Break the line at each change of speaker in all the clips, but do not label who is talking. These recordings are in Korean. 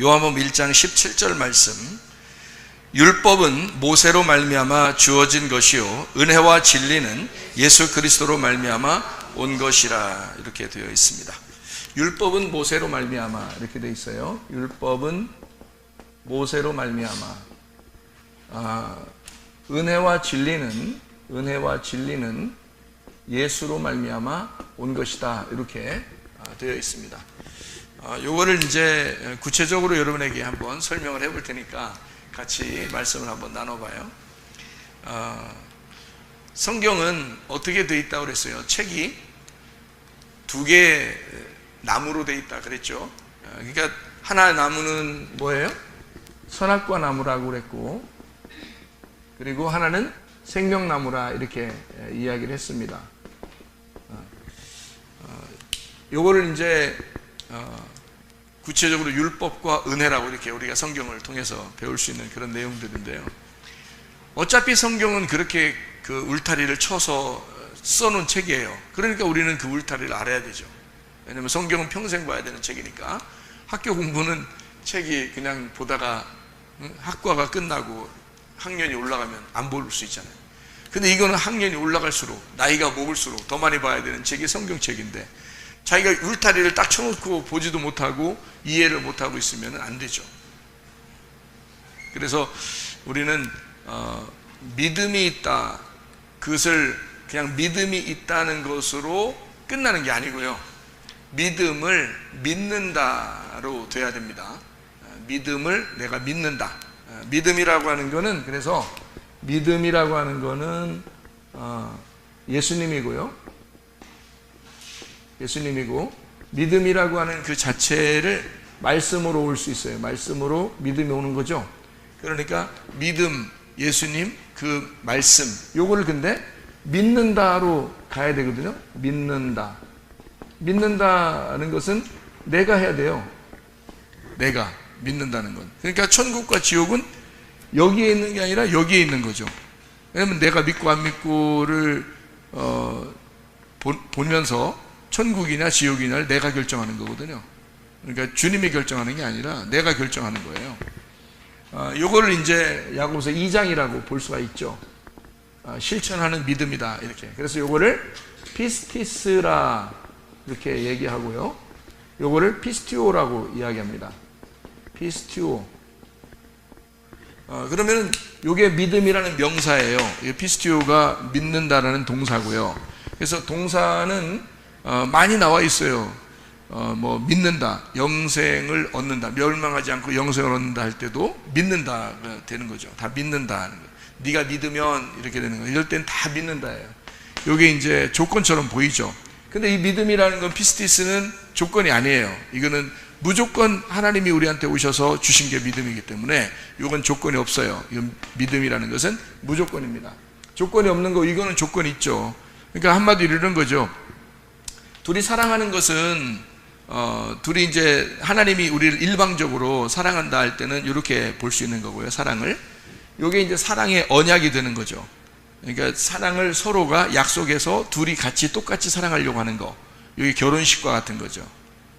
요한복음 1장 17절 말씀. 율법은 모세로 말미암아 주어진 것이요 은혜와 진리는 예수 그리스도로 말미암아 온 것이라 이렇게 되어 있습니다. 율법은 모세로 말미암아 이렇게 되어 있어요. 율법은 모세로 말미암아 아, 은혜와 진리는 은혜와 진리는 예수로 말미암아 온 것이다 이렇게 아, 되어 있습니다. 아, 요거를 이제 구체적으로 여러분에게 한번 설명을 해볼 테니까 같이 말씀을 한번 나눠봐요. 아, 성경은 어떻게 되어 있다고 그랬어요? 책이 두 개 나무로 되어 있다 그랬죠. 아, 그러니까 하나 나무는 뭐예요? 선악과 나무라고 그랬고 그리고 하나는 생명나무라 이렇게 이야기를 했습니다. 요거를 이제 어, 구체적으로 율법과 은혜라고 이렇게 우리가 성경을 통해서 배울 수 있는 그런 내용들인데요. 어차피 성경은 그렇게 그 울타리를 쳐서 써놓은 책이에요. 그러니까 우리는 그 울타리를 알아야 되죠. 왜냐하면 성경은 평생 봐야 되는 책이니까 학교 공부는 책이 그냥 보다가 학과가 끝나고 학년이 올라가면 안 볼 수 있잖아요. 근데 이거는 학년이 올라갈수록 나이가 먹을수록 더 많이 봐야 되는 책이 성경책인데 자기가 울타리를 딱 쳐놓고 보지도 못하고 이해를 못하고 있으면 안 되죠. 그래서 우리는 어, 믿음이 있다. 그것을 그냥 믿음이 있다는 것으로 끝나는 게 아니고요. 믿음을 믿는다로 돼야 됩니다. 어, 믿음을 내가 믿는다. 어, 믿음이라고 하는 거는 그래서 믿음이라고 하는 거는 어, 예수님이고요. 예수님이고 믿음이라고 하는 그 자체를 말씀으로 올 수 있어요. 말씀으로 믿음이 오는 거죠. 그러니까 믿음, 예수님, 그 말씀, 요거를 근데 믿는다로 가야 되거든요. 믿는다. 믿는다는 것은 내가 해야 돼요. 내가 믿는다는 건. 그러니까 천국과 지옥은 여기에 있는 게 아니라 여기에 있는 거죠. 왜냐면 내가 믿고 안 믿고를 어, 보면서 천국이냐 지옥이냐를 내가 결정하는 거거든요. 그러니까 주님이 결정하는 게 아니라 내가 결정하는 거예요. 어, 요거를 이제 야고보서 2장이라고 볼 수가 있죠. 어, 실천하는 믿음이다 이렇게. 그래서 요거를 피스티스라 이렇게 얘기하고요. 요거를 피스티오라고 이야기합니다. 피스티오. 어, 그러면 요게 믿음이라는 명사예요. 피스티오가 믿는다라는 동사고요. 그래서 동사는 어, 많이 나와 있어요. 어, 뭐 믿는다, 영생을 얻는다, 멸망하지 않고 영생을 얻는다 할 때도 믿는다가 되는 거죠. 다 믿는다 하는 거. 네가 믿으면 이렇게 되는 거. 이럴 땐 다 믿는다예요. 이게 이제 조건처럼 보이죠. 근데 이 믿음이라는 건 피스티스는 조건이 아니에요. 이거는 무조건 하나님이 우리한테 오셔서 주신 게 믿음이기 때문에 이건 조건이 없어요. 이건 믿음이라는 것은 무조건입니다. 조건이 없는 거 이거는 조건이 있죠. 그러니까 한마디로 이런 거죠. 둘이 사랑하는 것은 어, 둘이 이제 하나님이 우리를 일방적으로 사랑한다 할 때는 이렇게 볼 수 있는 거고요. 사랑을. 이게 이제 사랑의 언약이 되는 거죠. 그러니까 사랑을 서로가 약속해서 둘이 같이 똑같이 사랑하려고 하는 거. 여기 결혼식과 같은 거죠.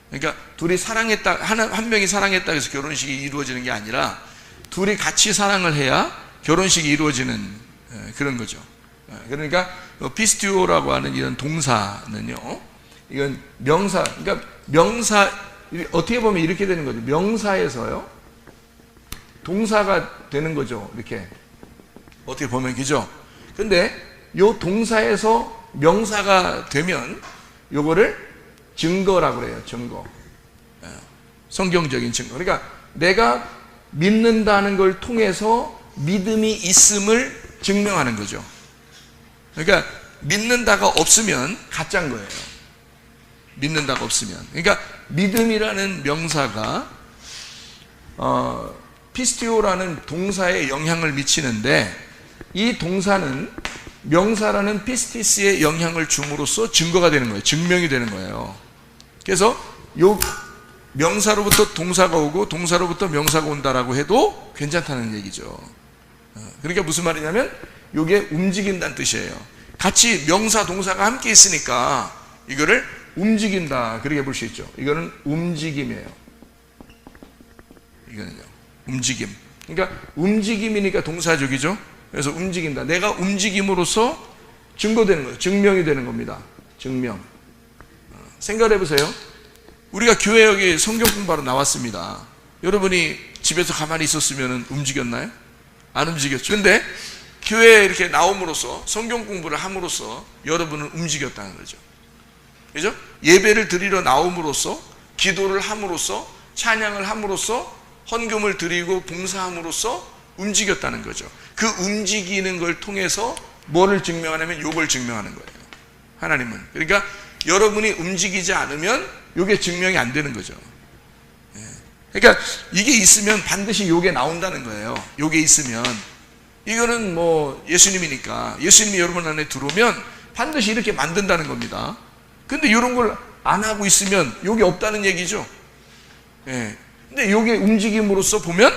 그러니까 둘이 사랑했다, 한, 한 명이 사랑했다 해서 결혼식이 이루어지는 게 아니라 둘이 같이 사랑을 해야 결혼식이 이루어지는 그런 거죠. 그러니까 피스티오라고 하는 이런 동사는요, 이건 명사, 그러니까 명사, 어떻게 보면 이렇게 되는 거죠. 명사에서요, 동사가 되는 거죠. 이렇게. 어떻게 보면 그죠? 근데 요 동사에서 명사가 되면 요거를 증거라고 그래요. 증거. 예. 성경적인 증거. 그러니까 내가 믿는다는 걸 통해서 믿음이 있음을 증명하는 거죠. 그러니까 믿는다가 없으면 가짜인 거예요. 믿는다가 없으면. 그러니까 믿음이라는 명사가 어, 피스티오라는 동사에 영향을 미치는데 이 동사는 명사라는 피스티스에 영향을 줌으로써 증거가 되는 거예요. 증명이 되는 거예요. 그래서 요 명사로부터 동사가 오고 동사로부터 명사가 온다라고 해도 괜찮다는 얘기죠. 어, 그러니까 무슨 말이냐면 이게 움직인다는 뜻이에요. 같이 명사 동사가 함께 있으니까 이거를 움직인다. 그렇게 볼 수 있죠. 이거는 움직임이에요. 이거는요. 움직임. 그러니까 움직임이니까 동사적이죠. 그래서 움직인다. 내가 움직임으로써 증거되는 거예요. 증명이 되는 겁니다. 증명. 어, 생각해 보세요. 우리가 교회 여기 성경 공부하러 나왔습니다. 여러분이 집에서 가만히 있었으면 움직였나요? 안 움직였죠. 근데 교회에 이렇게 나옴으로써 성경 공부를 함으로써 여러분은 움직였다는 거죠. 그죠? 예배를 드리러 나옴으로써 기도를 함으로써 찬양을 함으로써 헌금을 드리고 봉사함으로써 움직였다는 거죠. 그 움직이는 걸 통해서 뭐를 증명하냐면 요걸 증명하는 거예요. 하나님은. 그러니까 여러분이 움직이지 않으면 요게 증명이 안 되는 거죠. 예. 그러니까 이게 있으면 반드시 요게 나온다는 거예요. 요게 있으면 이거는 뭐 예수님이니까 예수님이 여러분 안에 들어오면 반드시 이렇게 만든다는 겁니다. 근데 이런 걸 안 하고 있으면 요게 없다는 얘기죠. 예. 근데 요게 움직임으로써 보면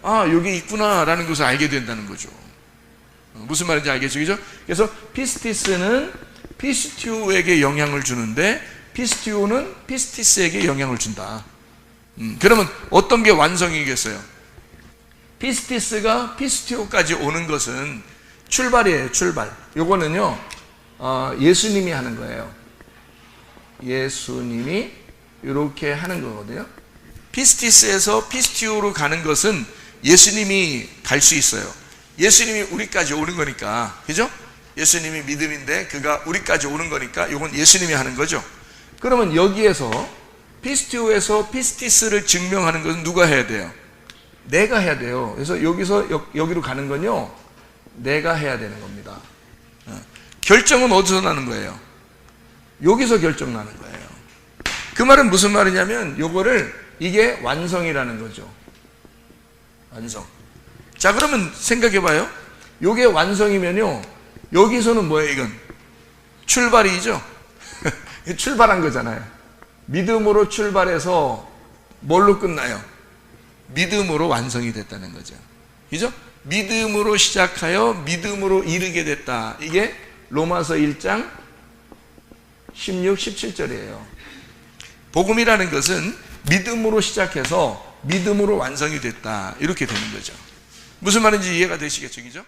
아, 요게 있구나라는 것을 알게 된다는 거죠. 어, 무슨 말인지 알겠죠? 그죠? 그래서 피스티스는 피스티오에게 영향을 주는데 피스티오는 피스티스에게 영향을 준다. 음, 그러면 어떤 게 완성이겠어요? 피스티스가 피스티오까지 오는 것은 출발이에요, 출발. 요거는요, 어, 예수님이 하는 거예요. 예수님이 이렇게 하는 거거든요. 피스티스에서 피스티오로 가는 것은 예수님이 갈 수 있어요. 예수님이 우리까지 오는 거니까. 그죠? 예수님이 믿음인데 그가 우리까지 오는 거니까 이건 예수님이 하는 거죠. 그러면 여기에서 피스티오에서 피스티스를 증명하는 것은 누가 해야 돼요? 내가 해야 돼요. 그래서 여기서 여, 여기로 가는 건요. 내가 해야 되는 겁니다. 어. 결정은 어디서 나는 거예요? 여기서 결정 나는 거예요. 그 말은 무슨 말이냐면 요거를 이게 완성이라는 거죠. 완성. 자, 그러면 생각해 봐요. 요게 완성이면요. 여기서는 뭐예요, 이건? 출발이죠. 출발한 거잖아요. 믿음으로 출발해서 뭘로 끝나요? 믿음으로 완성이 됐다는 거죠. 그죠? 믿음으로 시작하여 믿음으로 이르게 됐다. 이게 로마서 1장 16, 17절이에요. 복음이라는 것은 믿음으로 시작해서 믿음으로 완성이 됐다. 이렇게 되는 거죠. 무슨 말인지 이해가 되시겠죠? 그죠?